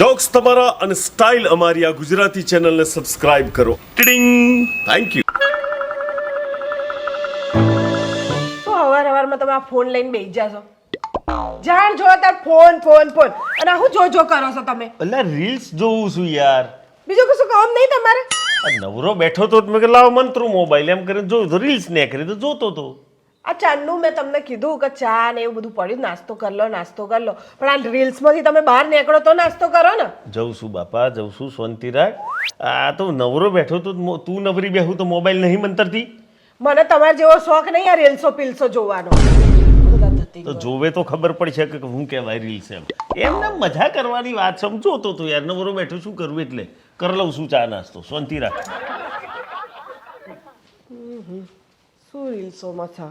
Jokes તમારા અને style અમારી આ ગુજરાતી ચેનલને સબસ્ક્રાઇબ કરો. ટિડિંગ. થેન્ક યુ તો હવાર હવારમાં તમે આ ફોન લઈને બેસી જાશો. જાણ જો તાર ફોન ફોન ફોન. અને આ હું જો જો કરો છો તમે? એટલે રીલ્સ જોઉં છું યાર. બીજું કશું કામ નહીં તમારે? આ નવરો બેઠો તો મેં કે લાવ મંત્રો મોબાઈલ એમ કરીને જોયું તો રીલ્સ ને કરી તો જોતો તો. આ ચાનું મેં તમને કીધું કે ચા ને એવું બધું પડ્યું. નાસ્તો કરી લો નાસ્તો કરી લો. પણ આ રીલ્સમાંથી તમે બહાર નીકળો તો નાસ્તો કરો ને. જઉં છું બાપા જઉં છું. શાંતિ રાખ. આ તો નવરો બેઠો તો તું નવરી બેહું તો મોબાઈલ નહીં મંતરતી? મને તમારા જેવો શોખ નહીં આ રીલ્સો પીલ્સો જોવાનો. તો જોવે તો ખબર પડશે કે હું કહેવાય રીલ્સ એમ. એમને મજા કરવાની વાત સમજોતો તો યાર. નવરો બેઠો શું કરવું એટલે? કર લઉં છું ચા નાસ્તો. શાંતિ રાખ. શું રીલ્સોમાં છે?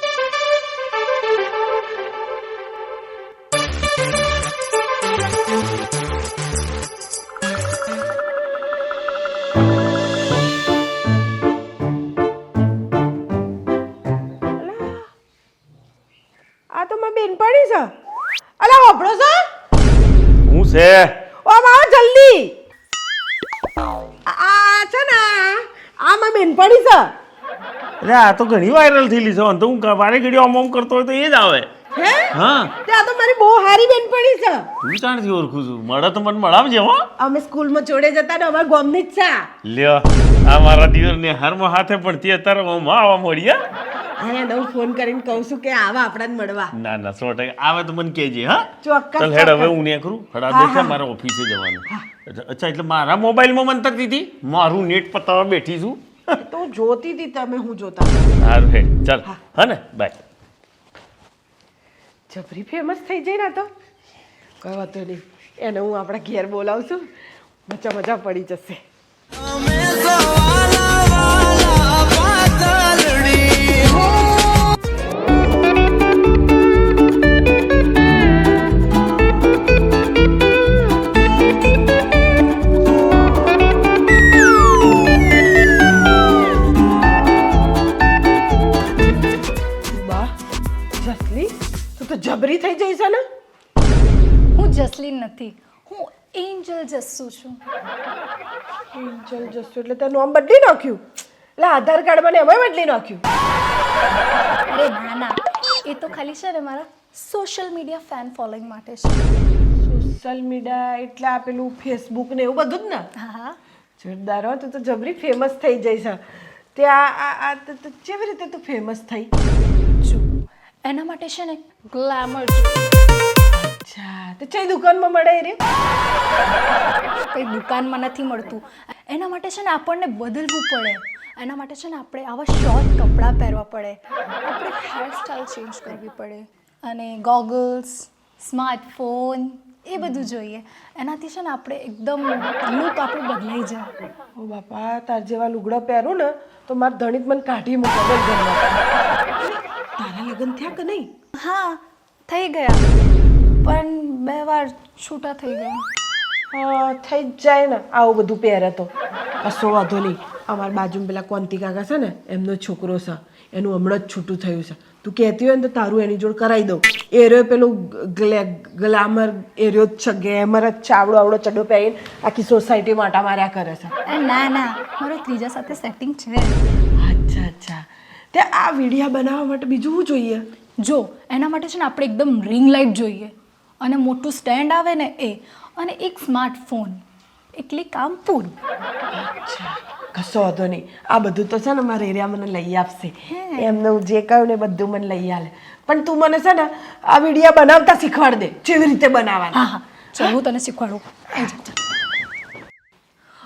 છે? અલા વાપરો છો? હું છે? ઓ આમ જલ્દી. આ છે ને આ બેન પડી છે. અરે આ તો ઘણી વાયરલ થયેલી છે. તો હું વારે ઘડી ઓમ ઓમ કરતો હોય તો એ જ આવે. હે? હા. તે આ તો મારી બહુ હારી બેનપણી છે. હું જાણથી ઓળખું છું. મળે તો મને મળાવજે હો. અમે સ્કૂલમાં જોડે જતા ને અમારા ગામની જ છે. લ્યો. આ મારા દીવરને હારમાં હાથે પણ તે અત્યારે માં આવવા મળ્યા હા દઉં હું ફોન કરીને કહું છું કે આવા આપણાને મળવા. ના ના સો ટકા. આવે તો મને કહેજે હા? ચોક્કસ, ચાલ હેડ હવે હું ને કરું ખડા દેખા મારા ઓફિસે જવાનું. અચ્છા, એટલે મારા મોબાઈલમાં મંતર દીધી મારું નેટ પતાવવા બેઠી છું. તો જોતી હતી તમે હું જોતા સારું હેડ ચાલ. હા. ને બાય. જબરી ફેમસ થઈ જાય ને તો. કોઈ વાંધો નહીં. એને હું આપણા ઘેર બોલાવું છું. મજા મજા પડી જશે. જસલી તું તો જબરી થઈ જઈ છે ને? હું જસલીન નથી. એન્જલ જસ્સુ છું. એન્જલ જસ્સુ એટલે તારું નામ બદલી નાખ્યું? એટલે આધાર કાર્ડ મને એમાં બદલી નાખ્યું. અરે ના ના. એ તો ખાલી છે ને મારા સોશિયલ મીડિયા ફેન ફોલોઈંગ માટે છે. સોશિયલ મીડિયા એટલે આ પેલું ફેસબુક ને એવું બધું જ ને? હા. જોરદાર હો તું તો જબરી ફેમસ થઈ જઈશ છે તે આ આ કેવી રીતે તું ફેમસ થઈ? જો એના માટે છે ને ગ્લેમર અચ્છા. તો ચઈ દુકાનમાં મળે રે કંઈ દુકાનમાં નથી મળતું. એના માટે છે ને આપણને બદલવું પડે. એના માટે છે ને આપણે આવા શોર્ટ કપડાં પહેરવા પડે. આપણે હેરસ્ટાઈલ ચેન્જ કરવી પડે. અને ગોગલ્સ સ્માર્ટફોન એ બધું જોઈએ. એનાથી છે ને આપણે એકદમ લુક આપણું બદલાઈ જાય. ઓ બાપા તાર જેવા લુગડા પહેરું ને તો માર ધણીત મને કાઢી મૂકે તારા લગ્ન થયા કે નહીં? હા થઈ ગયા. પણ બે વાર છૂટા થઈ ગયા. થઈ જ જાય ને આવું બધું પહેરે તો. કશો વાંધો નહીં. અમારા બાજુમાં પેલા કોંતી કાકા છે ને એમનો છોકરો છે. એનું હમણાં જ છૂટું થયું છે. તું કહેતી હોય ને તો તારું એની જોડ કરાવી દઉં. એરિયો પેલું ગ્લે ગ્લામર એરિયો જ છે ગેમર જ છે આવડો આવડો ચડો પહેરીને આખી સોસાયટી માટા માર્યા કરે છે. ના ના. મારો ત્રીજા સાથે સેટિંગ છે. અચ્છા અચ્છા. તે આ વિડીયા બનાવવા માટે બીજું શું જોઈએ? જો એના માટે છે ને આપણે એકદમ રિંગ લાઇટ જોઈએ. અને મોટું સ્ટેન્ડ આવે ને એ અને એક સ્માર્ટફોન. એટલે કામ પૂરું. કશો વાંધો નહીં. આ બધું તો છે ને મારા એરિયા મને લઈ આપશે. એમને હું જે કહ્યું ને બધું મને લઈ આલે. પણ તું મને છે ને આ વિડીયા બનાવતા શીખવાડ દે કેવી રીતે બનાવવાના. હા હા. હું તને શીખવાડું.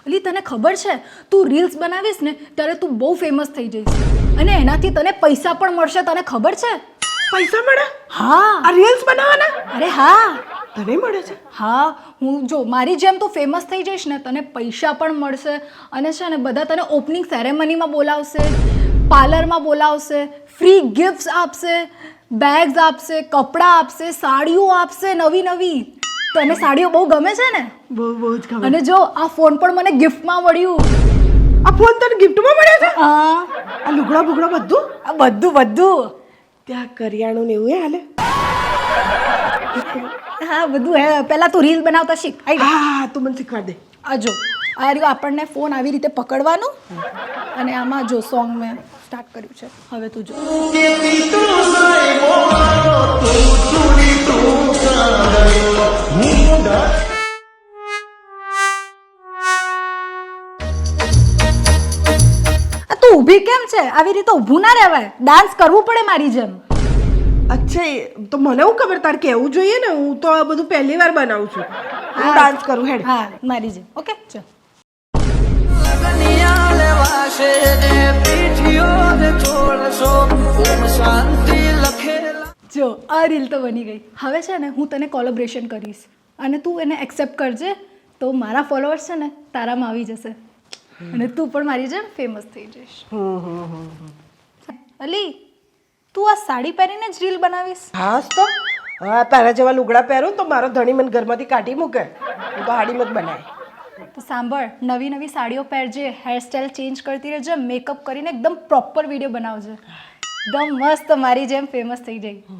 અલી તને ખબર છે તું રીલ્સ બનાવીશ ને ત્યારે તું બહુ ફેમસ થઈ જઈશ. અને એનાથી તને પૈસા પણ મળશે તને ખબર છે? પૈસા મળે? હા. આ રીલ્સ બનાવવાના? અરે હા. તને મળે છે? હા હું જો મારી જેમ તો ફેમસ થઈ જઈશ ને તને પૈસા પણ મળશે. અને છે ને બધા તને ઓપનિંગ સેરેમનીમાં બોલાવશે પાર્લરમાં બોલાવશે ફ્રી ગિફ્ટ્સ આપશે બેગ્સ આપશે કપડાં આપશે સાડીઓ આપશે નવી નવી. તને સાડીઓ બહુ ગમે છે ને? બહુ બહુ જ ગમે. અને જો આ ફોન પણ મને ગિફ્ટમાં મળ્યું. આ ફોન તને ગિફ્ટમાં મળ્યો છે? હા. આ લુગડા બુગડા બધું? આ બધું બધું. ત્યાં કરિયાણું ને એવું એ હાલે? હા બધું હે. પહેલાં તું રીલ બનાવતા શીખ. હા હા તું મને શીખવાડ દે. આ જો આ રહ્યું આપણને ફોન આવી રીતે પકડવાનો અને આમાં જો સોંગ મેં સ્ટાર્ટ કર્યું છે. હવે તું જો. આ ઊભી કેમ છે? આવી રીતે ઊભું ના રહેવાય. ડાન્સ કરવું પડે મારી જેમ. અચ્છા તો મને હું ખબર તાર કેવું જોઈએ ને હું તો આ બધું પહેલી વાર બનાવું છું. હું ડાન્સ કરું હેડ. હા મારી જેમ. ઓકે ચલ. જો આ રીલ તો બની ગઈ. હવે છે ને હું તને કોલેબ્રેશન કરીશ. અને તું એને એક્સેપ્ટ કરજે તો મારા ફોલોઅર્સ છે ને તારામાં આવી જશે. અને તું પણ મારી જેમ ફેમસ થઈ જઈશ. અલી તું આ સાડી પહેરીને જ રીલ બનાવીશ? હાસ તો? હા તારા જેવા લુગડા પહેરું તો મારો ધણી મને ઘરમાંથી કાઢી મૂકે. હું તો હાડી જ બનાય તો સાંભળ નવી નવી સાડીઓ પહેરજે હેરસ્ટાઈલ ચેન્જ કરતી રહેજે મેકઅપ કરીને એકદમ પ્રોપર વીડિયો બનાવજે. એકદમ મસ્ત મારી જેમ ફેમસ થઈ જાય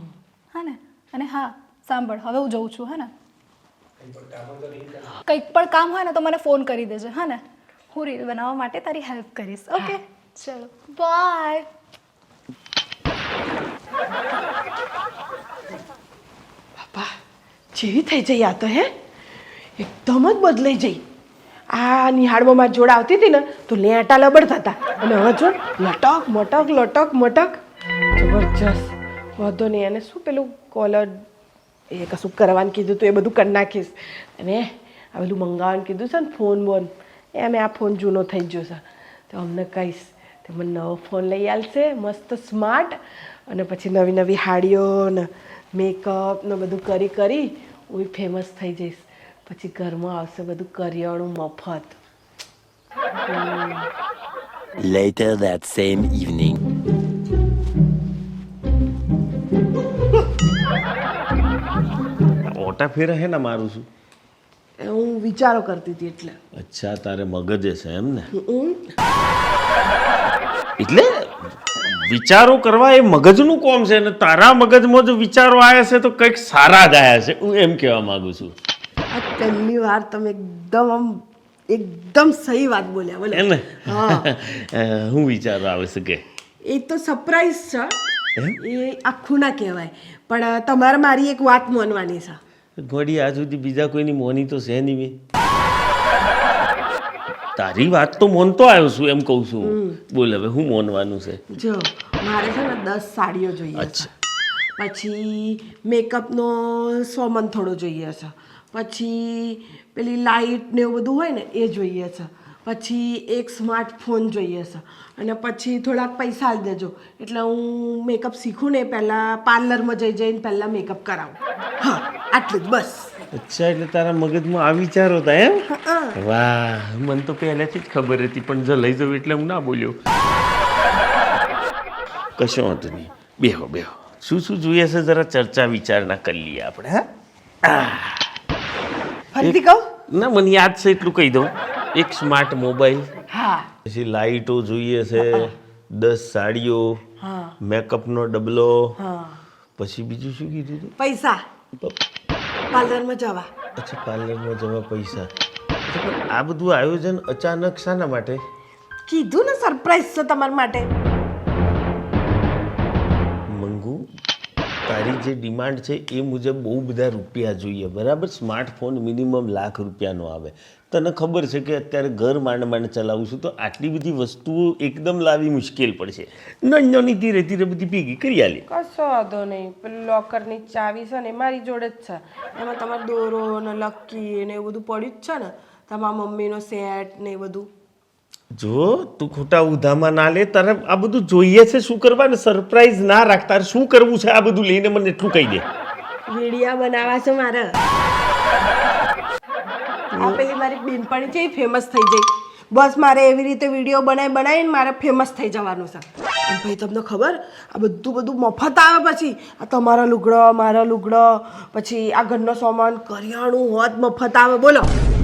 હા ને? અને હા સાંભળ હવે હું જઉં છું હા ને? કંઈક પણ કામ હોય ને તો મને ફોન કરી દેજે હા ને? હું રીલ બનાવવા માટે તારી હેલ્પ કરીશ. ઓકે ચલો. બાય બાપા જેવી થઈ જઈ આ તો હે? એકદમ જ બદલાઈ જઈ. આ નિહાળમાં જોડા આવતી હતી ને તો લેટા લબડતા હતા અને હવે જો લટક મટક લટક મટક. જબરજસ્ત. વાંધો નહીં. અને શું પેલું કોલર એ કશું કરવાનું કીધું તો એ બધું કરી નાખીશ. અને આ પેલું મંગાવવાનું કીધું છે ને ફોન બોન. એ અમે આ ફોન જૂનો થઈ ગયો છે. તો અમને કહીશ તે મને નવો ફોન લઈ આવશે મસ્ત સ્માર્ટ અને પછી નવી નવી હાડીઓ ને મેકઅપ ને બધું કરી કરી હું ફેમસ થઈ જઈશ. પછી ઘરમાં આવશે બધું કરિયાણું મફત. Later that same evening. ઓટા ફેરા હે ને મારું છું હું વિચારો કરતી હતી એટલે. અચ્છા તારે મગજ છે એમ ને? એટલે વિચારો કરવા એ મગજનું કોમ છે અને તારા મગજમાં જો વિચારો આવ્યા છે તો કંઈક સારા જ આવ્યા છે. હું એમ કહેવા માંગુ છું. આ પહેલી વાર તમે એકદમ આમ એકદમ સહી વાત બોલ્યા બોલે. એમ હું. વિચારો આવે છે કે? એ તો સરપ્રાઈઝ છે. એ આખું ના કહેવાય. પણ તમારે મારી એક વાત માનવાની છે. ઘોડી આજ સુધી બીજા કોઈની મોની તો છે નહીં તારી વાત તો મોનતો આવ્યો છું એમ કહું છું. બોલ હવે હું મોનવાનું છે? જો મારે છે ને દસ સાડીઓ જોઈએ છે. પછી મેકઅપનો સો મન થોડો જોઈએ છે. પછી પેલી લાઇટ ને એવું બધું હોય ને એ જોઈએ છે. પછી એક સ્માર્ટફોન જોઈએ છે. અને પછી થોડાક પૈસા આપી દેજો. એટલે હું મેકઅપ શીખું ને પહેલાં પાર્લરમાં જઈ જઈને પહેલાં મેકઅપ કરાવું. હા આટલું જ બસ. અચ્છા એટલે તારા મગજમાં આ વિચારો હતા એમ? વાહ મને તો પહેલેથી જ ખબર હતી પણ જો લઈ જવું એટલે હું ના બોલ્યો. કશો વાંધો નહીં. બેહો બેહો. શું શું જોઈએ છે? જરા ચર્ચા વિચારણા કરી લઈએ આપણે હા? ફરીથી કહું? ના મને યાદ છે એટલું કહી દઉં. એક સ્માર્ટ મોબાઈલ હા. પછી લાઇટો જોઈએ છે દસ સાડીઓ હા. મેકઅપનો ડબલો. હા. પછી બીજું શું કીધું તું? પૈસા. પાર્લરમાં જવા. અચ્છા પાર્લરમાં જવા પૈસા. આ બધું આયોજન અચાનક શાના માટે? કીધું ને સરપ્રાઈઝ છે તમારા માટે. મંગુ તારી જે ડિમાન્ડ છે એ મુજબ બહુ બધા રૂપિયા જોઈએ. બરાબર? સ્માર્ટફોન મિનિમમ લાખ રૂપિયાનો આવે. તને ખબર છે કે અત્યારે ઘર માંડ માંડ ચલાવું છું તો આટલી બધી વસ્તુઓ એકદમ લાવી મુશ્કેલ પડશે. નાની નાની ધીરે ધીરે બધી ભેગી કરી આલી. કશો વાંધો નહીં. પેલું લોકરની ચાવી છે ને મારી જોડે જ છે. એમાં તમારે દોરો ને લક્કી ને એવું બધું પડ્યું જ છે ને તમારા મમ્મીનો સેટ ને એ બધું. જો તું ખોટા ઉધામાં ના લે તારે આ બધું જોઈએ છે શું કરવા ને? સરપ્રાઈઝ ના રાખ તારે શું કરવું છે આ બધું લઈને મને એટલું કહી દે. વિડીયા બનાવવા છે મારે. આ પેલી મારી બેનપણી છે એ ફેમસ થઈ જઈ બસ મારે એવી રીતે વીડિયો બનાવી બનાવીને મારે ફેમસ થઈ જવાનું છે. અને ભાઈ તમને ખબર? આ બધું બધું મફત આવે પછી. આ તમારા લુગડો મારા લુગડો પછી આ ઘરનો સામાન કરિયાણું હોત મફત આવે. બોલો.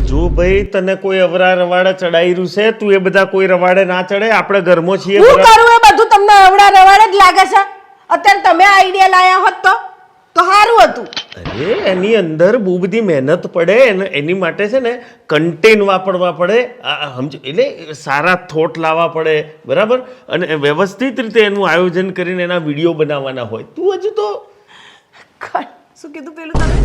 જો ભાઈ તને કોઈ અવરા રવાડે ચડાઈ છે? તું એ બધા કોઈ રવાડે ના ચડે? આપણે ઘરમાં છીએ હું? કરું એ બધું તમને અવરા રવાડે જ લાગે છે? અત્યારે તમે આઈડિયા લાયા હોત તો? તો સારું હતું. અરે એની અંદર બહુ બધી મહેનત પડે અને એની માટે છે ને કન્ટેન વાપરવા પડે. સમજો એટલે સારા થોટ લાવવા પડે બરાબર? અને વ્યવસ્થિત રીતે એનું આયોજન કરીને એના વીડિયો બનાવવાના હોય. તું હજુ તો શું કીધું પેલું તમે?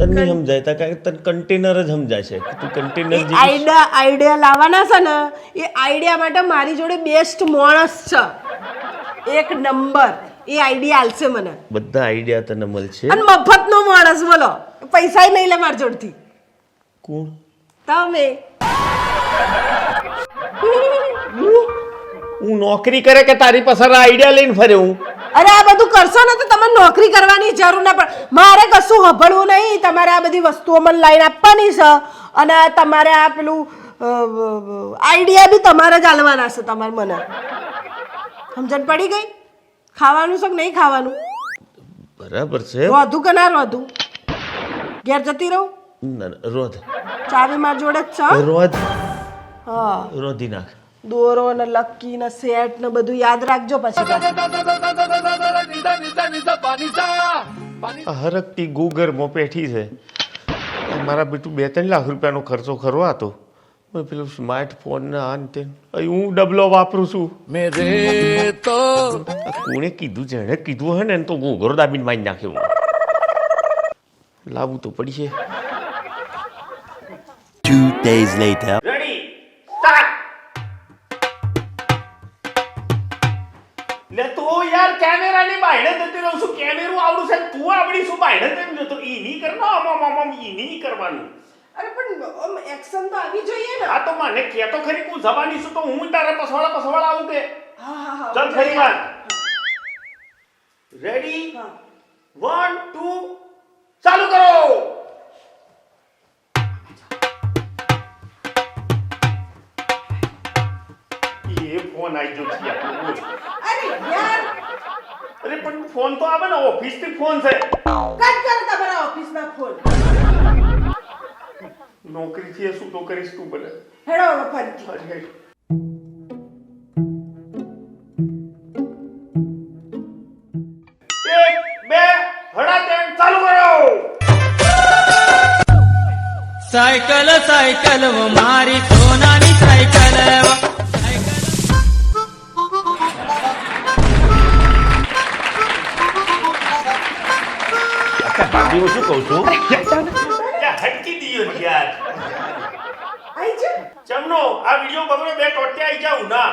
તને નહીં સમજાય તા કારણ કે તને કન્ટેનર જ સમજાય છે તું કન્ટેનર જે આઈડિયા આઈડિયા લાવવાના છે ને એ આઈડિયા માટે મારી જોડે બેસ્ટ માણસ છે. એક નંબર એ આઈડિયા આલશે મને. બધા આઈડિયા તને મળશે. અને મફતનો માણસ બોલો. પૈસા નહીં લે મારી જોડથી. કોણ? તમે. હું નોકરી કરે કે તારી પાસે આઈડિયા લઈને ફરે હું? અરે આ બધું કરશો ને તો તમારે નોકરી કરવાની જરૂર ના પડે. મારે કશું હભળવું નહીં. તમારે આ બધી વસ્તુઓ મને લાઈન આપવાની છે. અને તમારે આ પેલું આઈડિયા બી તમારે જ આલવાના છે તમારે મને. સમજણ પડી ગઈ? ખાવાનું છે કે નહીં ખાવાનું? બરાબર છે. રોધું કે ના રોધું? ઘેર જતી રહું? ના, ના, રોધ. ચાવી માર જોડે જ છે રોધ. હા. રોધી નાખ. દોરો ને લક્કી ને સેટ ને બધું યાદ રાખજો પછી. આ હરકતી મો પેઠી છે. મારા બેટું બે ત્રણ લાખ રૂપિયાનો ખર્ચો ખરો હતો પેલું સ્માર્ટફોન ને આ ને હું ડબલો વાપરું છું. આ કોણે કીધું જેણે કીધું હે ને તો ગોગરો દાબીને મારી નાખ્યો લાવવું તો પડશે. Two days later. Ready, start. લે તું યાર કેમેરાની બાયડે જતી રહું છું. કેમેરું આવડું છે તું આવડી શું બાયડે તેમ જતો. ઈ નહીં કરના આમ આમ આમ આમ ઈ નહીં કરવાનું. અરે પણ એક્શન તો આવી જોઈએ ને. હા તો મને કે તો ખરી હું જવાની છું તો હું તારે પસવાળા પસવાળા આવું કે? હા હા હા ચાલ ફરી વાર રેડી વન ટુ ચાલુ કરો! એ ફોન આવી ગયો છે અરે યાર! અરે પણ ફોન તો આવે ને ઓફિસથી ફોન છે. કટ કર તમારા ઓફિસના ફોન? નોકરી થી શું તો કરીશ તું બને હેડો હવે ફરીથી હારી, હારી. એક બે હડા ત્રણ ચાલુ કરો સાયકલ સાયકલ મારી સોનાની સાયકલ ભાભી શું કહું છું હટકી દિયો ને યાર આઈ છે ચમનો આ વિડિયો બગડો બે ટોટિયા આવી જાઉં ના.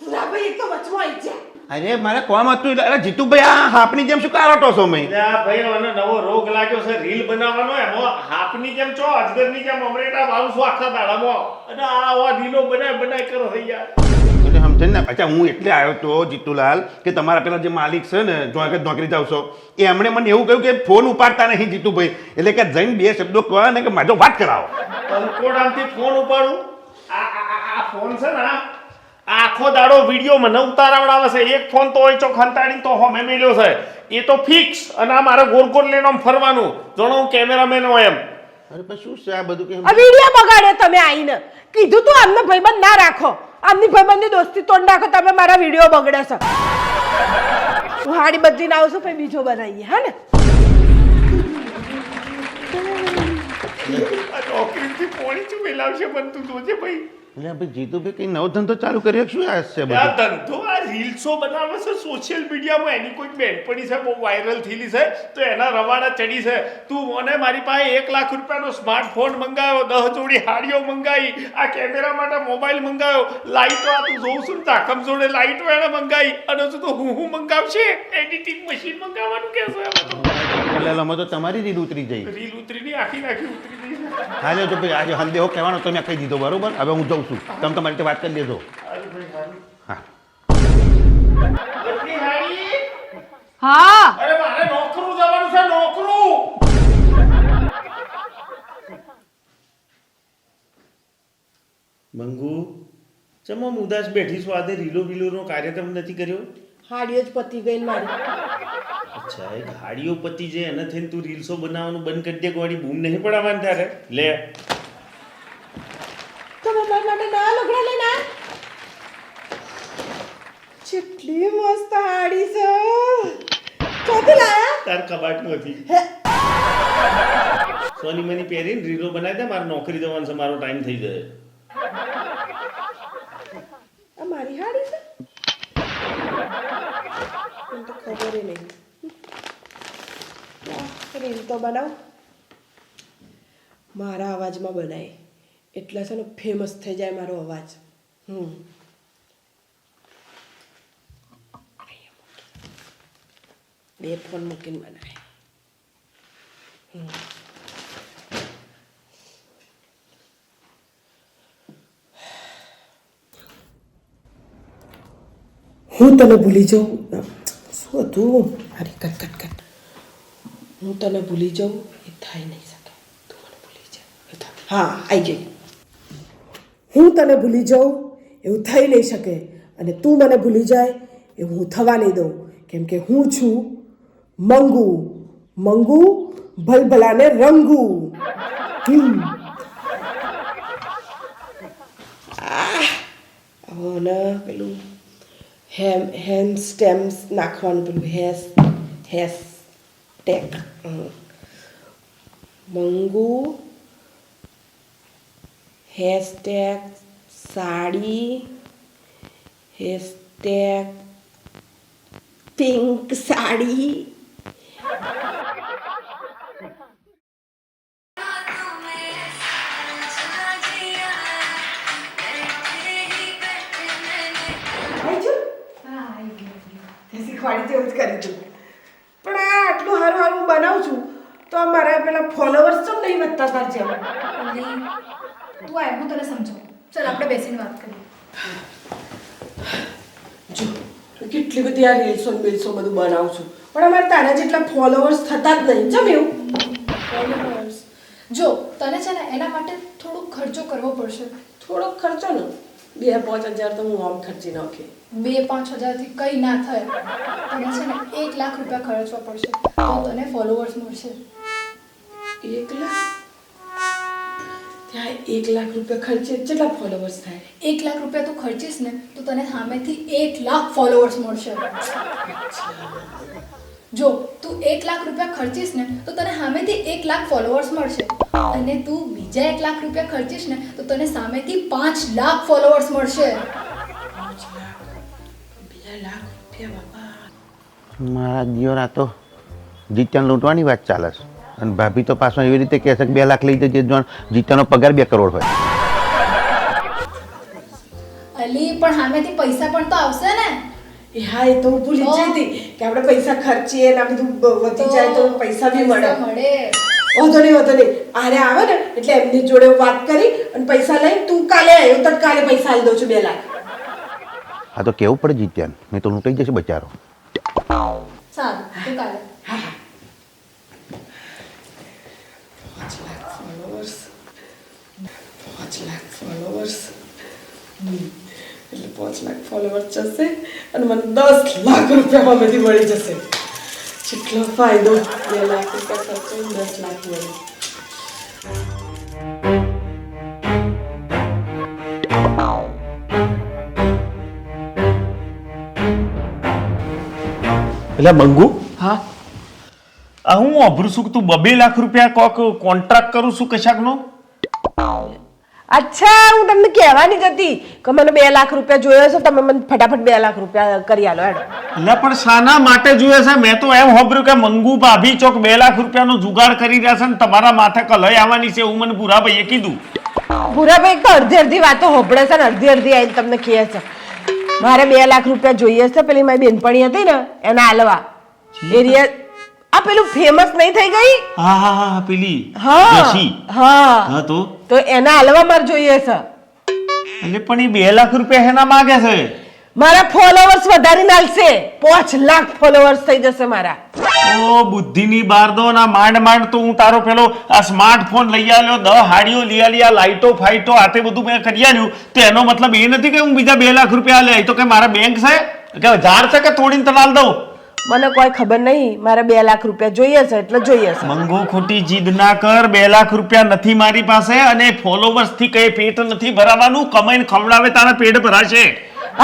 ભુરાભાઈ એક તો વચમાં આવી જાય અરે મારે કોમ હતું એટલે અરે જીતુભાઈ આ હાપની જેમ શું કારોટો છો મેં? આ ભાઈ મને નવો રોગ લાગ્યો છે રીલ બનાવવાનો એમાં. હાપની જેમ છો અજગરની જેમ અમરેટા વાળું છું આખા દાડામાં અને આ આવા રીલો બનાય બનાય કરો થઈ યાર સમજે ને? અચ્છા હું એટલે આવ્યો તો જીતુલાલ કે તમારા પેલા જે માલિક છે ને જો કે નોકરી જાવ છો એ એમણે મને એવું કહ્યું કે ફોન ઉપાડતા નહીં જીતુભાઈ. એટલે કે જઈને બે શબ્દો કહો ને કે માજો વાત કરાવો. કંકોડામથી ફોન ઉપાડું? આ ફોન છે ને આ આખો દાડો વીડિયો મને ઉતારાવડાવે છે. એક ફોન તો હોય ચો ખંતાડીને તો હોમે મેલ્યો છે. એ તો ફિક્સ અને આ મારે ગોળ ગોળ લઈને આમ ફરવાનું. જણો હું કેમેરામેન હોય એમ. અરે પણ શું છે આ બધું કે વીડિયો બગાડ્યો તમે આઈને. કીધું તું આમને ભાઈબંધ ના રાખો. આમની ભાઈબંધની દોસ્તી તોડ નાખો, તમે મારા વીડિયો બગડે છે. હું હાડી બદલીને આવશું પછી બીજો બનાવીએ, હા ને? નોકરીથી પોણી ચું મેલાવશે મને તું જોજે ભાઈ. એટલે આપણે જીતુભાઈ કઈ નવો ધંધો ચાલુ કર્યો કે શું આ છે આ બધું ધંધો આ રીલ્સો બનાવે છે સોશિયલ મીડિયામાં એની કોઈ બેનપણી છે બહુ વાયરલ થયેલી છે તો એના રવાડા ચડી છે. તું મને મારી પાસે એક લાખ રૂપિયાનો સ્માર્ટફોન મંગાવ્યો દસ જોડી હાડીઓ મંગાવી આ કેમેરા માટે મોબાઈલ મંગાવ્યો લાઈટો આ તું જોઉં છું તાકમ જોડે લાઈટો એને મંગાવી અને હજુ તો હું હું મંગાવશે? એડિટિંગ મશીન મંગાવવાનું કહેશો એમાં તો. એટલે તો તમારી રીત ઉતરી જઈ. રીલ ઉતરીની આખી નાખી ઉતરી છે હાલે તો ભાઈ આજે સંદેહો કહેવાનો તમે કહી દીધો બરોબર? હવે હું જઉં છું. તમે તમારી વાત કરી દેજો હા. હા. અરે મારે નોકરું જવાનું છે નોકરું. મંગુ ચમ ઉદાસ બેઠી છું? આજે રીલો બીલોનો કાર્યક્રમ નથી કર્યો? હાડીઓ જ પતી ગઈ ને મારી. અચ્છા એક હાડીઓ પતી જાય એને થઈને તું રીલ્સો બનાવવાનું બંધ કરી દે વાળી બૂમ નહીં પડાવવાની તારે? લે. તમે મારા માટે ના લગડા લે ના. કેટલી મસ્ત હાડી છે. ચોથી લાયા? તાર કબાટમાંથી સોની મની પહેરીને રીલો બનાવી દે મારે નોકરી જવાનું છે મારો ટાઈમ થઈ જાય આ મારી હાડી છે મને તો ખબર નહીં રીલ તો બનાવ મારા અવાજમાં બનાય. એટલે છે ને ફેમસ થઈ જાય મારો અવાજ. હમ. બે ફોન મૂકીને બનાય. હું તને ભૂલી જાઉં. શું હતું? અરે કટ કટ કટ. હું તને ભૂલી જાઉં એ થઈ નહીં શકે. તું મને ભૂલી જા. હા આવી ગઈ. હું તને ભૂલી જાઉં એવું થઈ નહીં શકે. અને તું મને ભૂલી જાય એવું હું થવા નહીં દઉં. કેમ કે હું છું મંગુ. મંગુ ભલભલાને રંગુ. અને પેલું ham, ham stems knock on blue has has deck Mangu mm. hashtag sari hashtag pink sari. શીખવાડી તેવું જ કરી છું. પણ આ આટલું સારું સારું બનાવું છું તો મારા પેલા ફોલોવર્સ તો નહીં વધતા તાર જેમ તું આય હું તને સમજાવું. ચાલ આપણે બેસીને વાત કરીએ. જો કેટલી બધી આ રીલ્સો ને બીલ્સો બધું બનાવું છું. પણ અમારે તારા જેટલા ફોલોવર્સ થતા જ નહીં જમ એવું. જો તને છે ને એના માટે થોડોક ખર્ચો કરવો પડશે. થોડોક ખર્ચો ને? બે પાંચ હજાર તો હું આમ ખર્ચી નાખી બે પાંચ હજારથી કંઈ ના થાય તને છે ને એક લાખ રૂપિયા ખર્ચવા પડશે. તો તને ફોલોઅર્સ મળશે. એક લાખ? ત્યાં એક લાખ રૂપિયા ખર્ચે કેટલા ફોલોઅર્સ થાય? એક લાખ રૂપિયા તું ખર્ચીશ ને તો તને સામેથી એક લાખ ફોલોઅર્સ મળશે. જો તું એક લાખ રૂપિયા ખર્ચીશ ને તો તને સામેથી એક લાખ ફોલોવર્સ મળશે. અને તું બીજા એક લાખ રૂપિયા ખર્ચીશ ને તો તને સામેથી પાંચ લાખ ફોલોવર્સ મળશે. મારા દિયોર તો જીત્યાને લૂંટવાની વાત ચાલે છે. અને ભાભી તો પાછો એવી રીતે કહેશે કે બે લાખ લઈ જજે જો જીત્યાનો પગાર બે કરોડ હોય. અલી પણ સામેથી પૈસા પણ તો આવશે ને? એ હા એ તો હું ભૂલી જ હતી કે આપણે પૈસા ખર્ચીએ ને આ બધું વધી જાય તો પૈસા બી મળે. મળે. વાંધો નહીં વાંધો નહીં. આરે આવે ને એટલે એમની જોડે હું વાત કરી અને પૈસા લઈ તું કાલે આવ્યો તો કાલે પૈસા આપી દઉં છું બે લાખ. આ તો કેવું પડે જીત્યાને? નહીં તો લૂંટાઈ જશે બચારો. સારું તું કાલે પાંચ લાખ ફોલોવર્સ પાંચ લાખ ફોલોવર્સ એટલે પાંચ લાખ ફોલોવર્સ જશે અને મને દસ લાખ રૂપિયા હવેથી મળી જશે. કેટલો ફાયદો બે લાખ રૂપિયા ખર્ચો દસ લાખ મળે. એટલે મંગુ હા. આ હું અભરું છું કે તું બબે લાખ રૂપિયા કોક કોન્ટ્રાક્ટ કરું છું કશાકનો? અચ્છા હું તમને કહેવાની જ હતી કે મને બે લાખ રૂપિયા જોયો છે તમે મને ફટાફટ બે લાખ રૂપિયા કરી આલો હેડો એટલે પણ શાના માટે જોયે છે? મેં તો એમ હોભર્યું કે મંગુ ભાભી ચોક બે લાખ રૂપિયાનો જુગાડ કરી રહ્યા છે ને તમારા માથે કલય આવવાની છે એવું મને ભૂરાભાઈએ કીધું. ભૂરાભાઈ તો અડધી અડધી વાતો હોભળે છે ને અડધી અડધી આવીને તમને કહે છે. મારે બે લાખ રૂપિયા જોઈએ છે પેલી મારી બેનપણી હતી ને એને આલવા. એરિયા આ પેલું ફેમસ નહીં થઈ ગઈ? હા હા હા પેલી હા હા. હા તો? તો એના આલવા મારે જોઈએ છે. એટલે પણ એ બે લાખ રૂપિયા એના માગે છે? મારા ફોલોવર્સ વધારી નાખશે પાંચ લાખ ફોલોવર્સ થઈ જશે મારા. ઓ બુદ્ધિની બાર દો ના માંડ માંડ તો હું તારો પેલો આ સ્માર્ટફોન લઈ આવ્યો દહ હાડીઓ લઈ આલી આ લાઈટો ફાઈટો આતે બધું મેં કરી આલ્યું. તો એનો મતલબ એ નથી કે હું બીજા બે લાખ રૂપિયા લે તો કે મારા બેંક છે? કે ઝાડ છે કે તોડીને તલાલ દઉં? મને કોઈ ખબર નહીં. મારે બે લાખ રૂપિયા જોઈએ છે એટલે જોઈએ છે. મંગુ ખોટી જીદ ના કર. બે લાખ રૂપિયા નથી મારી પાસે અને ફોલોવર્સથી કઈ પેટ નથી ભરાવાનું. કમાઈને ખવડાવે તારા પેટ ભરાશે.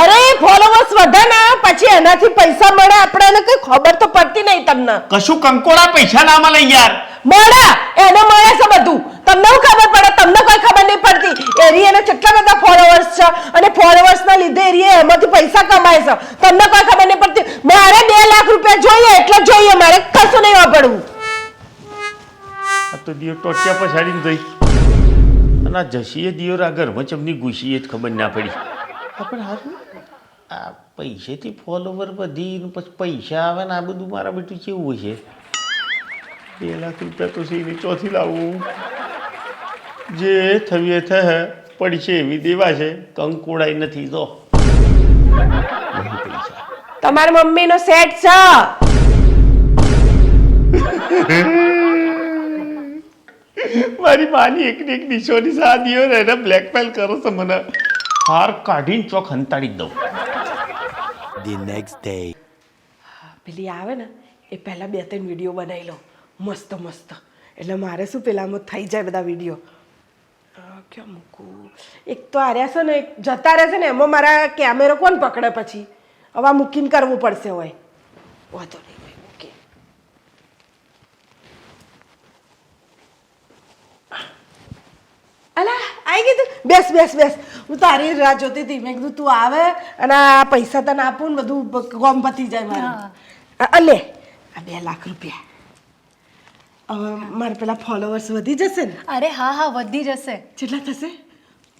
અરે ફોલોવર્સ વધે ને પછી એનાથી પૈસા મળે આપણે કઈ ખબર તો પડતી નહીં તમને. કશું કંકોડા પૈસા ના મળે યાર. મળે એને મળે છે બધું. તમને હું ખબર પડે? તમને કોઈ ખબર નહીં પડતી. એરી એને કેટલા બધા ફોલોવર્સ છે અને ફોલોવર્સ ના લીધે એરી એમાંથી પૈસા કમાય છે. તમને કોઈ ખબર નહીં પડતી. મારે બે લાખ રૂપિયા જોઈએ એટલે જોઈએ. મારે કશું નહીં વાપરવું. તો દિયો ટોટિયા પછાડીને જઈ. અને જશીએ દિયો રા ઘરમાં ચમની ઘૂસીએ જ ખબર ના પડી. પણ હારું. આ પૈસેથી ફોલોવર વધી ને પછી પૈસા આવે ને આ બધું મારા બેટું કેવું છે બે લાખ રૂપિયા તો સીની ચોથી લાવવું જે થયું એ થશે પડશે એવી દેવા છે. કંકોડાઈ નથી તો તમારા મમ્મીનો સેટ છે. મારી માની એક એક નિશોની સાદીઓ ને એને બ્લેકમેલ કરો છો મને. હાર કાઢીને ચોક હંતાડી દઉં. The next day. પેલી આવે ને, એ પહેલાં બે ત્રણ વીડિયો બનાવી લો મસ્ત મસ્ત. એટલે મારે શું પેલામાં થઈ જાય બધા વીડિયો ક્યાં મૂકું? એક તો આર્યા છે ને, એક જતા રહેશે ને, એમાં મારા કેમેરો કોણ પકડે પછી? હવે મૂકીને કરવું પડશે હોય વાંધો નહીં અલા આવી ગઈ તું? બેસ બેસ બેસ. હું તારી રાહ જોતી હતી. મેં કીધું તું આવે અને આ પૈસા તને આપું ને બધું ગોમ પતી જાય મારે. અલે આ બે લાખ રૂપિયા. હવે મારા પેલા ફોલોવર્સ વધી જશે ને? અરે હા હા વધી જશે. કેટલા થશે?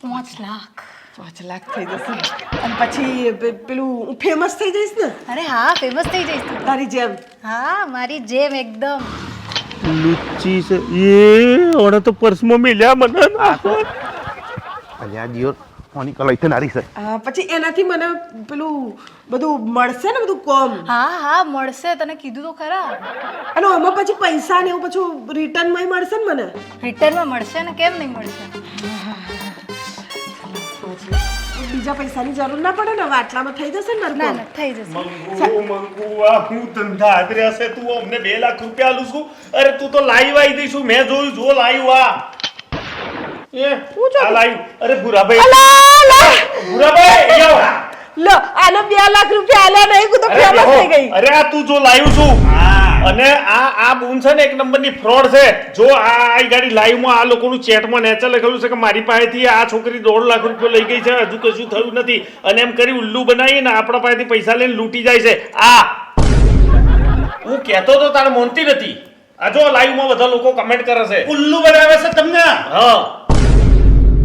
પાંચ લાખ. પાંચ લાખ થઈ જશે. અને પછી પેલું હું ફેમસ થઈ જઈશ ને? અરે હા ફેમસ થઈ જઈશ તારી જેમ. હા મારી જેમ એકદમ. લુચ્ચી છે. એ ઓણે તો પર્સમાં મેલ્યા મને. અલ્યા દિયો કોની કલાઈ નારી છે. પછી એનાથી મને પેલું બધું મળશે ને બધું કોમ? હા હા મળશે તને કીધું તો ખરા. અને આમાં પછી પૈસા ને એવું પછી રિટર્નમાં મળશે ને મને? રિટર્નમાં મળશે ને કેમ નહીં મળશે? બીજા પૈસાની જરૂર ના પડે ને વાટલામાં આટલામાં થઈ જશે ને ના મારું ના થઈ જશે. મંગુ મંગુ આ હું ધંધા આદર્યા છે તું અમને બે લાખ રૂપિયા આલું છું. અરે તું તો લાઈવ આવી દઈશું મેં જોયું જો લાઈવ આ. એ આ લાઈવ અરે ભૂરાભાઈ. અલા, અલા! ભૂરાભાઈ અહીંયા લો આને બે લાખ રૂપિયા આલ્યા નહીં હું તો ફેમસ થઈ ગઈ. અરે આ તું જો લાઈવ છું. અને આ આ બૂન છે ને એક નંબરની ફ્રોડ છે. જો આ આ ગાડી લાઈવમાં આ લોકોનું ચેટમાં નેચર લખેલું છે કે મારી પાસેથી આ છોકરી દોઢ લાખ રૂપિયા લઈ ગઈ છે હજુ કશું થયું નથી. અને એમ કરી ઉલ્લુ બનાવી ને આપણા પાસેથી પૈસા લઈને લૂંટી જાય છે. આ. હું કહેતો તો તારે મોનતી નથી. આ જો લાઈવમાં બધા લોકો કમેન્ટ કરે છે. ઉલ્લુ બનાવે છે તમને? હા.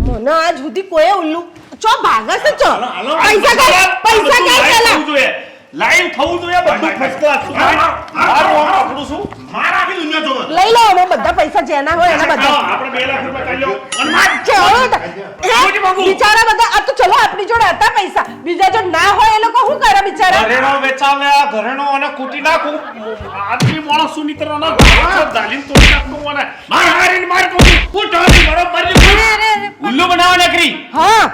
મને આજ સુધી કોઈ ઉલ્લુ ચો ભાગે છે ચો? પૈસા કઈ પૈસા કઈ પેલા થવું જોઈએ. લાઈવ થવું જોઈએ બધું ફર્સ્ટ ક્લાસ મારું આપણું શું? મારા આખી દુનિયા જોવે. લઈ લો અમે બધા પૈસા જેના હોય એના બધા. આપણે 2 લાખ રૂપિયા કાઢી લો. અને ચલો તા- હે? બિચારા બધા આ તો ચલો આપણી જોડે હતા પૈસા. બીજા જો ના હોય એ લોકો શું કરે બિચારા? ઘરેણો વેચાવ્યા ઘરેણો અને કૂટી નાખું. આદમી માણસ ભાવ દાલીન તોડી નાખું મને. માર હારીને માર કહું હું મારો મરી ઉલ્લુ બનાવવા નકરી. હા.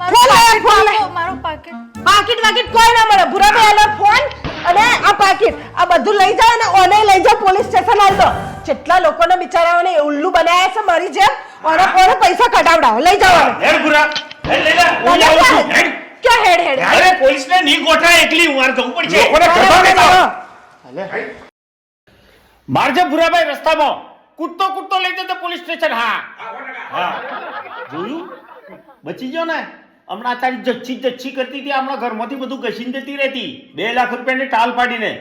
આયા ફોન મારો- મારો પાકેટ પાકીટ વાકીટ કોઈ ના મળે. ભૂરાભાઈ આલો ફોન અને આ પાકીટ. આ બધું લઈ જાઓ અને ઓને લઈ જાઓ પોલીસ સ્ટેશન હાલ દો જેટલા લોકોને બિચારાઓને ઉલ્લુ બનાયા છે મારી જેમ ઓને ઓને પૈસા કઢાવડાવો. લઈ જાઓ હેડ ભૂરા. હેડ લઈ લે હું છું હેડ. ક્યાં હેડ હેડ અરે પોલીસને ની ગોઠા એકલી ઉવાર જવું પડશે. લોકોને ખબર ચાલો. નહીં મારજે ભુરાભાઈ રસ્તામાં. કૂદતો કૂદતો લઈ જતો પોલીસ સ્ટેશન. હા. હા. જોયું? બચી ગયો ને? હમણાં તારી જચ્છી જચ્છી કરતી હતી હમણાં ઘરમાંથી બધું ઘસીને જતી રહેતી. બે લાખ રૂપિયાની ટાલ પાડીને.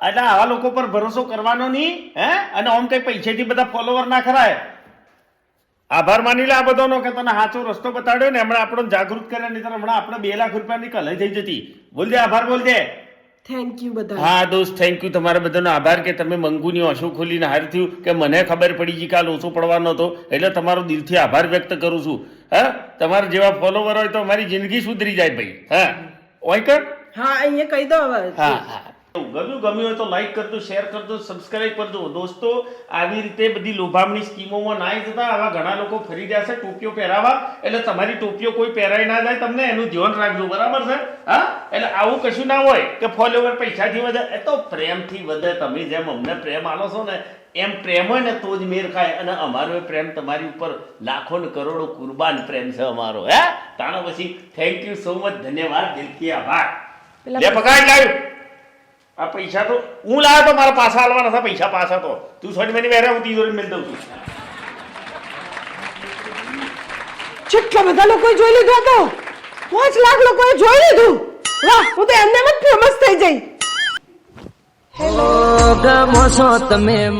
એટલે આવા લોકો પર ભરોસો કરવાનો નહીં હે? અને આમ કઈ પૈસેથી બધા ફોલોવર ના ખરાય. આભાર માની લે આ બધાનો કે તને સાચો રસ્તો બતાડ્યો ને હમણાં આપણને જાગૃત કર્યા નહીં હમણાં આપણે બે લાખ રૂપિયાની કલાઈ થઈ જતી. બોલ દે આભાર બોલ દે. થેન્ક યુ બધા હા દોસ્ત થેન્ક યુ તમારા બધાનો આભાર કે તમે મંગુની ઓછું ખોલીને હાર થયું કે મને ખબર પડી ગઈ કાલ ઓછો પડવાનો હતો. એટલે તમારો દિલથી આભાર વ્યક્ત કરું છું. હા? તમારા જેવા ફોલોવર હોય તો મારી જિંદગી સુધરી જાય ભાઈ. હા? હોય કર હા અહીંયા કહી દો હવે. હા હા. ગમ્યું ગમ્યું હોય તો લાઈક કરજો શેર કરજો સબસ્ક્રાઇબ કરજો. દોસ્તો આવી રીતે બધી લોભામણી સ્કીમોમાં ના જતા આવા ઘણા લોકો ફરી જશે છે ટોપીઓ પહેરાવા. એટલે તમારી ટોપીઓ કોઈ પહેરાઈ ના જાય તમને એનું ધ્યાન રાખજો. બરાબર છે? હા? એટલે આવું કશું ના હોય કે ફોલોવર પૈસાથી વધે. એ તો પ્રેમથી વધે. તમે જેમ અમને પ્રેમ આલો છો ને એમ પ્રેમ હોય ને તો જ મેર ખાય. અને અમારો પ્રેમ તમારી ઉપર લાખો ને કરોડો કુરબાન પ્રેમ છે અમારો હે? તાણા પછી થેન્ક યુ સો મચ ધન્યવાદ દિલથી આભાર. લે પકડ લાવ્યું. આ પૈસા તો હું લાવ્યો તો મારા પાછા આલવાના હતા પૈસા પાછા તો. તું સોની મેની વેરા હું તીજોરી મેળ દઉં છું. કેટલા બધા લોકોએ જોઈ લીધો હતો પાંચ લાખ લોકોએ જોઈ લીધું. વાહ હું તો એમને એમ જ ફેમસ થઈ જઈ. ગમો છો તમે